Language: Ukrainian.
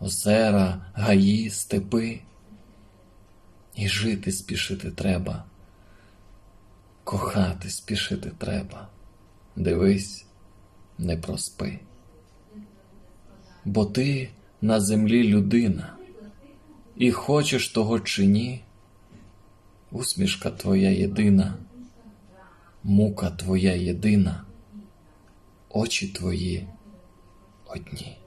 озера, гаї, степи. І жити спішити треба, кохати спішити треба. Дивись, не проспи. Бо ти на землі людина, і хочеш того чи ні, усмішка твоя єдина, мука твоя єдина, очі твої одні.